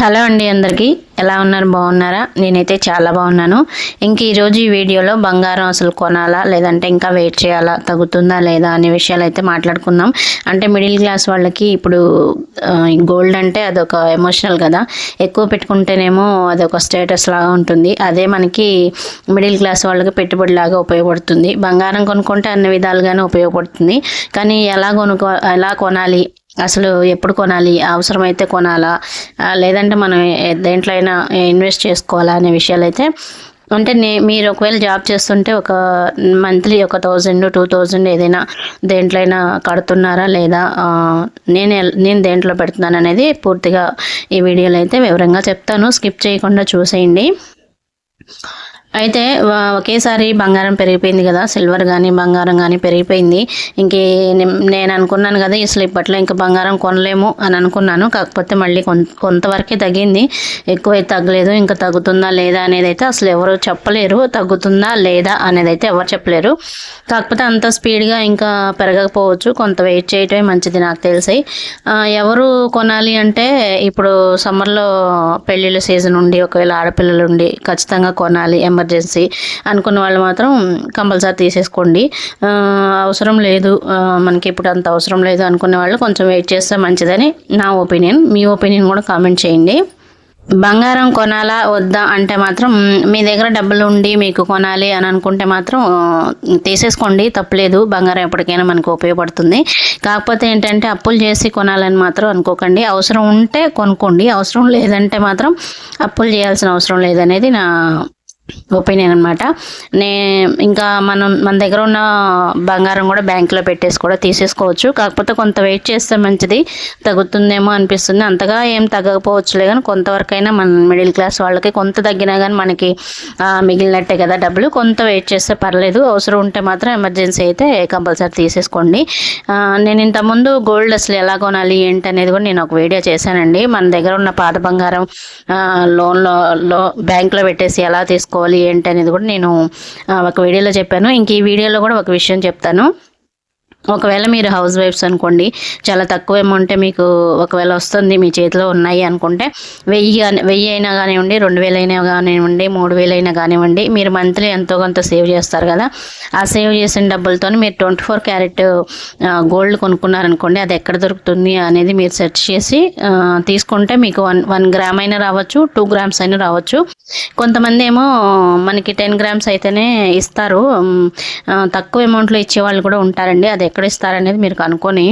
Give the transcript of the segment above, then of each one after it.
Hello అండి అందరికీ. ఎలా ఉన్నారు? బాగున్నారా? నేనైతే చాలా బాగున్నాను. ఇంక ఈరోజు ఈ వీడియోలో బంగారం అసలు కొనాలా? లేదంటే ఇంకా వెయిట్ చేయాలా? తగ్గుతుందా లేదా? అనే విషయాలు అయితే మాట్లాడుకుందాం. అంటే మిడిల్ క్లాస్ వాళ్ళకి ఇప్పుడు గోల్డ్ అంటే అదొక ఎమోషనల్ కదా. ఎక్కువ పెట్టుకుంటేనేమో అదొక స్టేటస్ లాగా ఉంటుంది. అదే మనకి మిడిల్ క్లాస్ వాళ్ళకి పెట్టుబడి లాగా ఉపయోగపడుతుంది. బంగారం కొనుక్కుంటే అన్ని విధాలుగానే ఉపయోగపడుతుంది. కానీ ఎలా కొనుక్కో ఎలా కొనాలి? అసలు ఎప్పుడు కొనాలి? అవసరమైతే కొనాలా? లేదంటే మనం దేంట్లో అయినా ఇన్వెస్ట్ చేసుకోవాలా అనే విషయాలు అయితే అంటే నే మీరు ఒకవేళ జాబ్ చేస్తుంటే ఒక మంత్లీ ఒక థౌజండ్ టూ థౌజండ్ ఏదైనా దేంట్లో అయినా కడుతున్నారా లేదా? నేను నేను దేంట్లో పెడుతున్నాను అనేది పూర్తిగా ఈ వీడియోలో అయితే వివరంగా చెప్తాను. స్కిప్ చేయకుండా చూసేయండి. అయితే ఒకేసారి బంగారం పెరిగిపోయింది కదా సిల్వర్ కానీ బంగారం కానీ పెరిగిపోయింది. ఇంకే నేను అనుకున్నాను కదా అసలు ఇప్పట్లో ఇంకా బంగారం కొనలేము అని అనుకున్నాను. కాకపోతే మళ్ళీ కొంత కొంతవరకే తగ్గింది. ఎక్కువైతే తగ్గలేదు ఇంకా తగ్గుతుందా లేదా అనేది అయితే అసలు ఎవరు చెప్పలేరు. తగ్గుతుందా లేదా అనేది అయితే ఎవరు చెప్పలేరు. కాకపోతే అంత స్పీడ్గా ఇంకా పెరగకపోవచ్చు. కొంత వెయిట్ చేయటమే మంచిది నాకు తెలిసి. ఎవరు కొనాలి అంటే ఇప్పుడు సమ్మర్లో పెళ్ళిళ్ళ సీజన్ ఉండి ఒకవేళ ఆడపిల్లలు ఉండి ఖచ్చితంగా కొనాలి ఎమర్ ఎమర్జెన్సీ అనుకున్న వాళ్ళు మాత్రం కంపల్సరీ తీసేసుకోండి. అవసరం లేదు. మనకి ఇప్పుడు అంత అవసరం లేదు అనుకునే వాళ్ళు కొంచెం వెయిట్ చేస్తే మంచిదని నా ఒపీనియన్ మీ ఒపీనియన్ కూడా కామెంట్ చేయండి. బంగారం కొనాలా వద్దా అంటే మాత్రం మీ దగ్గర డబ్బులు ఉండి మీకు కొనాలి అని అనుకుంటే మాత్రం తీసేసుకోండి. తప్పలేదు. బంగారం ఎప్పటికైనా మనకు ఉపయోగపడుతుంది. కాకపోతే ఏంటంటే అప్పులు చేసి కొనాలని మాత్రం అనుకోకండి. అవసరం ఉంటే కొనుక్కోండి. అవసరం లేదంటే మాత్రం అప్పులు చేయాల్సిన అవసరం లేదనేది నా ఒపీనియన్ అనమాట నే ఇంకా మనం మన దగ్గర ఉన్న బంగారం కూడా బ్యాంకులో పెట్టేసి కూడా తీసేసుకోవచ్చు. కాకపోతే కొంత వెయిట్ చేస్తే మంచిది. తగ్గుతుందేమో అనిపిస్తుంది. అంతగా ఏం తగ్గకపోవచ్చులే కానీ కొంతవరకైనా మన మిడిల్ క్లాస్ వాళ్ళకి కొంత తగ్గినా కానీ మనకి మిగిలినట్టే కదా డబ్బులు. కొంత వెయిట్ చేస్తే పర్లేదు. అవసరం ఉంటే మాత్రం ఎమర్జెన్సీ అయితే కంపల్సరీ తీసేసుకోండి. నేను ఇంతకుముందు గోల్డ్ అసలు ఎలా కొనాలి ఏంటి అనేది కూడా నేను ఒక వీడియో చేశానండి. మన దగ్గర ఉన్న పాత బంగారం లోన్లో లో బ్యాంక్లో పెట్టేసి ఎలా తీసుకో చేసుకోవాలి ఏంటి అనేది కూడా నేను ఒక వీడియోలో చెప్పాను. ఇంక ఈ వీడియోలో కూడా ఒక విషయం చెప్తాను. ఒకవేళ మీరు హౌస్ వైఫ్స్ అనుకోండి చాలా తక్కువ అమౌంటే మీకు ఒకవేళ వస్తుంది మీ చేతిలో ఉన్నాయి అనుకుంటే వెయ్యి కానీ వెయ్యి అయినా కానివ్వండి రెండు వేలైనా అయినా కానివ్వండి మూడు వేలైనా కానివ్వండి మీరు మంత్లీ ఎంతో కొంత సేవ్ చేస్తారు కదా. ఆ సేవ్ చేసిన డబ్బులతో మీరు ట్వంటీ ఫోర్ క్యారెట్ గోల్డ్ కొనుక్కున్నారనుకోండి అది ఎక్కడ దొరుకుతుంది అనేది మీరు సెర్చ్ చేసి తీసుకుంటే మీకు వన్ వన్ గ్రామ్ అయినా రావచ్చు టూ గ్రామ్స్ అయినా రావచ్చు. కొంతమంది ఏమో మనకి టెన్ గ్రామ్స్ అయితేనే ఇస్తారు. తక్కువ అమౌంట్లో ఇచ్చే వాళ్ళు కూడా ఉంటారండి అది ఎక్కడ ఇస్తారనేది మీరు కనుక్కొని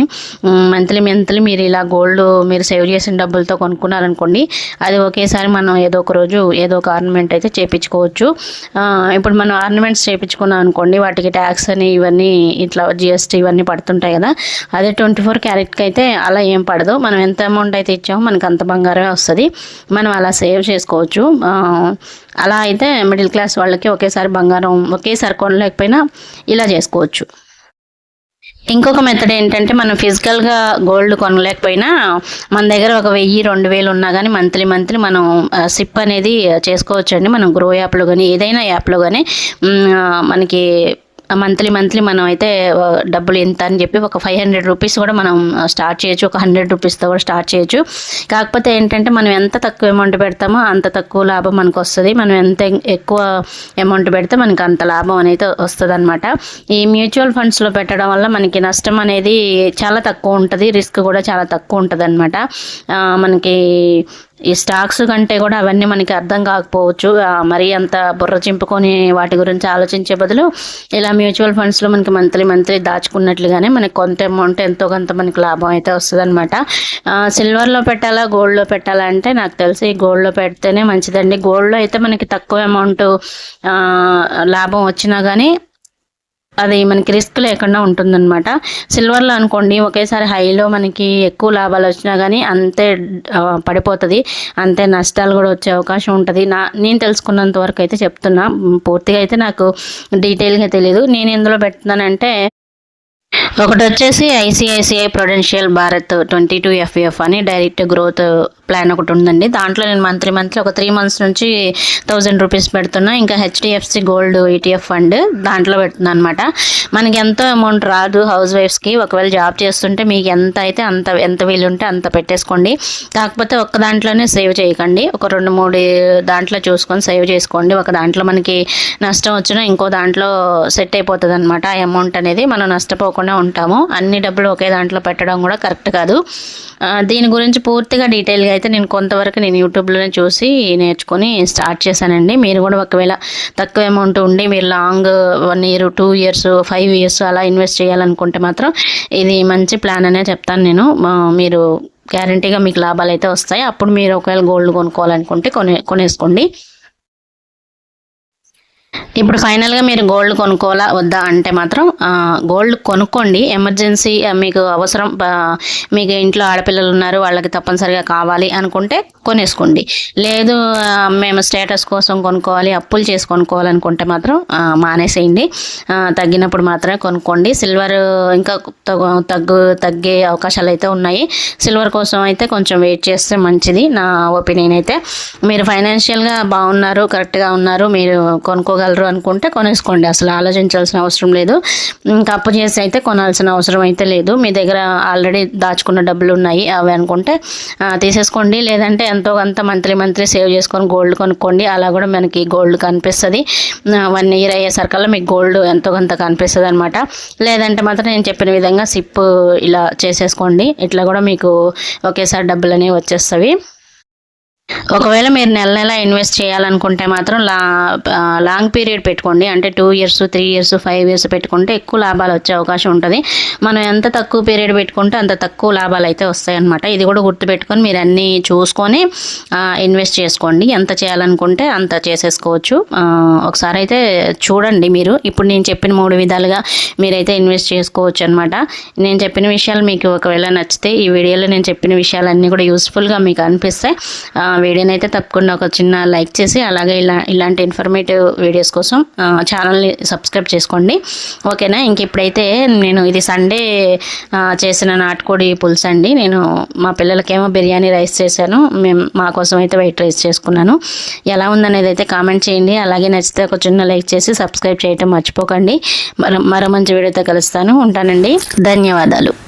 మంత్లీ మంత్లీ మీరు ఇలా గోల్డ్ మీరు సేవ్ చేసిన డబ్బులతో కొనుక్కున్నారనుకోండి అది ఒకేసారి మనం ఏదో ఒక రోజు ఏదో ఒక ఆర్నమెంట్ అయితే చేపించుకోవచ్చు. ఇప్పుడు మనం ఆర్నమెంట్స్ చేయించుకున్నాం అనుకోండి వాటికి ట్యాక్స్ అని ఇవన్నీ ఇట్లా జిఎస్టీ ఇవన్నీ పడుతుంటాయి కదా అదే ట్వంటీ ఫోర్ క్యారెట్కి అయితే అలా ఏం పడదు. మనం ఎంత అమౌంట్ అయితే ఇచ్చామో మనకు అంత బంగారమే వస్తుంది. మనం అలా సేవ్ చేసుకోవచ్చు. అలా అయితే మిడిల్ క్లాస్ వాళ్ళకి ఒకేసారి బంగారం ఒకేసారి కొనలేకపోయినా ఇలా చేసుకోవచ్చు. ఇంకొక మెథడ్ ఏంటంటే మనం ఫిజికల్గా గోల్డ్ కొనలేకపోయినా మన దగ్గర ఒక వెయ్యి రెండు వేలు ఉన్నా కానీ మంత్లీ మంత్లీ మనం సిప్ అనేది చేసుకోవచ్చండి. మనం గ్రో యాప్లో కానీ ఏదైనా యాప్లో కానీ మనకి మంత్లీ మంత్లీ మనం అయితే డబ్బులు ఎంత అని చెప్పి ఒక ఫైవ్ హండ్రెడ్ రూపీస్ కూడా మనం స్టార్ట్ చేయొచ్చు. ఒక హండ్రెడ్ రూపీస్తో కూడా స్టార్ట్ చేయొచ్చు. కాకపోతే ఏంటంటే మనం ఎంత తక్కువ అమౌంట్ పెడతామో అంత తక్కువ లాభం మనకు వస్తుంది. మనం ఎంత ఎక్కువ అమౌంట్ పెడితే మనకి అంత లాభం అనేది వస్తుంది అనమాట ఈ మ్యూచువల్ ఫండ్స్లో పెట్టడం వల్ల మనకి నష్టం అనేది చాలా తక్కువ ఉంటుంది. రిస్క్ కూడా చాలా తక్కువ ఉంటుంది అనమాట మనకి ఈ స్టాక్స్ కంటే కూడా అవన్నీ మనకి అర్థం కాకపోవచ్చు. మరీ అంత బుర్ర చింపుకొని వాటి గురించి ఆలోచించే బదులు ఇలా మ్యూచువల్ ఫండ్స్లో మనకి మంత్లీ మంత్లీ దాచుకున్నట్లుగానే మనకి కొంత అమౌంట్ ఎంతో కొంత మనకి లాభం అయితే వస్తుంది అనమాట సిల్వర్లో పెట్టాలా గోల్డ్లో పెట్టాలా అంటే నాకు తెలిసి గోల్డ్లో పెడితేనే మంచిదండి. గోల్డ్లో అయితే మనకి తక్కువ అమౌంట్ లాభం వచ్చినా కానీ అది మనకి రిస్క్ లేకుండా ఉంటుందన్నమాట. సిల్వర్లో అనుకోండి ఒకేసారి హైలో మనకి ఎక్కువ లాభాలు వచ్చినా కానీ అంతే పడిపోతుంది. అంతే నష్టాలు కూడా వచ్చే అవకాశం ఉంటుంది. నా నేను తెలుసుకున్నంత వరకు అయితే చెప్తున్నా. పూర్తిగా అయితే నాకు డీటెయిల్గా తెలియదు నేను ఎందులో పెడుతున్నానంటే ఒకటి వచ్చేసి ICICI Prudential Bharat twenty two FF అని డైరెక్ట్ గ్రోత్ ప్లాన్ ఒకటి ఉందండి. దాంట్లో నేను మంత్లీ మంత్లీ ఒక త్రీ మంత్స్ నుంచి థౌజండ్ రూపీస్ పెడుతున్నా. ఇంకా హెచ్డిఎఫ్సి గోల్డ్ ఈటీఎఫ్ ఫండ్ దాంట్లో పెడుతున్నా అనమాట మనకి ఎంతో అమౌంట్ రాదు హౌస్ వైఫ్స్కి. ఒకవేళ జాబ్ చేస్తుంటే మీకు ఎంత అయితే అంత ఎంత వీలు ఉంటే అంత పెట్టేసుకోండి. కాకపోతే ఒక్క దాంట్లోనే సేవ్ చేయకండి. ఒక రెండు మూడు దాంట్లో చూసుకొని సేవ్ చేసుకోండి. ఒక దాంట్లో మనకి నష్టం వచ్చినా ఇంకో దాంట్లో సెట్ అయిపోతుంది అనమాట ఆ అమౌంట్ అనేది మనం నష్టపోకుండా ఉంటాము అన్ని డబ్బులు ఒకే దాంట్లో పెట్టడం కూడా కరెక్ట్ కాదు. దీని గురించి పూర్తిగా డీటెయిల్గా అయితే నేను కొంతవరకు నేను యూట్యూబ్లోనే చూసి నేర్చుకొని స్టార్ట్ చేశానండి. మీరు కూడా ఒకవేళ తక్కువ అమౌంట్ ఉండి మీరు long one year two years five years అలా ఇన్వెస్ట్ చేయాలనుకుంటే మాత్రం ఇది మంచి ప్లాన్ అనే చెప్తాను నేను. మీరు గ్యారంటీగా మీకు లాభాలు అయితే వస్తాయి. అప్పుడు మీరు ఒకవేళ గోల్డ్ కొనుక్కోవాలనుకుంటే కొనే కొనేసుకోండి. ఇప్పుడు ఫైనల్గా మీరు గోల్డ్ కొనుక్కోవాలా వద్దా అంటే మాత్రం గోల్డ్ కొనుక్కోండి. ఎమర్జెన్సీ మీకు అవసరం మీకు ఇంట్లో ఆడపిల్లలు ఉన్నారు వాళ్ళకి తప్పనిసరిగా కావాలి అనుకుంటే కొనేసుకోండి. లేదు మేము స్టేటస్ కోసం కొనుక్కోవాలి అప్పులు చేసి కొనుక్కోవాలనుకుంటే మాత్రం మానేసేయండి. తగ్గినప్పుడు మాత్రమే కొనుక్కోండి. సిల్వర్ ఇంకా తగ్గు తగ్గే అవకాశాలు అయితే ఉన్నాయి. సిల్వర్ కోసం అయితే కొంచెం వెయిట్ చేస్తే మంచిది నా ఒపీనియన్ అయితే. మీరు ఫైనాన్షియల్గా బాగున్నారు కరెక్ట్గా ఉన్నారు మీరు కొనగలరు అనుకుంటే కొనేసుకోండి. అసలు ఆలోచించాల్సిన అవసరం లేదు. ఇంకా అప్పు చేసి అయితే కొనాల్సిన అవసరం అయితే లేదు. మీ దగ్గర ఆల్రెడీ దాచుకున్న డబ్బులు ఉన్నాయి. అవి అనుకుంటే తీసేసుకోండి. లేదంటే ఎంతో కొంత మంత్లీ మంత్లీ సేవ్ చేసుకొని గోల్డ్ కొనుక్కోండి. అలా కూడా మనకి గోల్డ్ కనిపిస్తుంది. వన్ ఇయర్ అయ్యేసరికల్లా మీకు గోల్డ్ ఎంతో కొంత కనిపిస్తుంది అనమాట లేదంటే మాత్రం నేను చెప్పిన విధంగా సిప్ ఇలా చేసేసుకోండి. ఇట్లా కూడా మీకు ఒకేసారి డబ్బులు అనేవి వచ్చేస్తవి. ఒకవేళ మీరు నెల నెల ఇన్వెస్ట్ చేయాలనుకుంటే మాత్రం లా లాంగ్ పీరియడ్ పెట్టుకోండి. అంటే two years three years five years పెట్టుకుంటే ఎక్కువ లాభాలు వచ్చే అవకాశం ఉంటుంది. మనం ఎంత తక్కువ పీరియడ్ పెట్టుకుంటే అంత తక్కువ లాభాలు అయితే వస్తాయి అనమాట ఇది కూడా గుర్తుపెట్టుకొని మీరు అన్నీ చూసుకొని ఇన్వెస్ట్ చేసుకోండి. ఎంత చేయాలనుకుంటే అంత చేసేసుకోవచ్చు. ఒకసారి అయితే చూడండి మీరు. ఇప్పుడు నేను చెప్పిన మూడు విధాలుగా మీరైతే ఇన్వెస్ట్ చేసుకోవచ్చు అనమాట నేను చెప్పిన విషయాలు మీకు ఒకవేళ నచ్చితే ఈ వీడియోలో నేను చెప్పిన విషయాలన్నీ కూడా యూస్ఫుల్గా మీకు అనిపిస్తాయి వీడియోని అయితే తప్పకుండా ఒక చిన్న లైక్ చేసి అలాగే ఇలా ఇలాంటి ఇన్ఫర్మేటివ్ వీడియోస్ కోసం ఛానల్ని సబ్స్క్రైబ్ చేసుకోండి. ఓకేనా? ఇంక ఇప్పుడైతే నేను ఇది సండే చేసిన నాటుకోడి పులుసు అండి. నేను మా పిల్లలకేమో బిర్యానీ రైస్ చేశాను. మేము మా కోసం అయితే వైట్ రైస్ చేసుకున్నాను. ఎలా ఉందనేది అయితే కామెంట్ చేయండి. అలాగే నచ్చితే ఒక చిన్న లైక్ చేసి సబ్స్క్రైబ్ చేయటం మర్చిపోకండి. మరో మరో మంచి వీడియోతో కలుస్తాను. ఉంటానండి. ధన్యవాదాలు.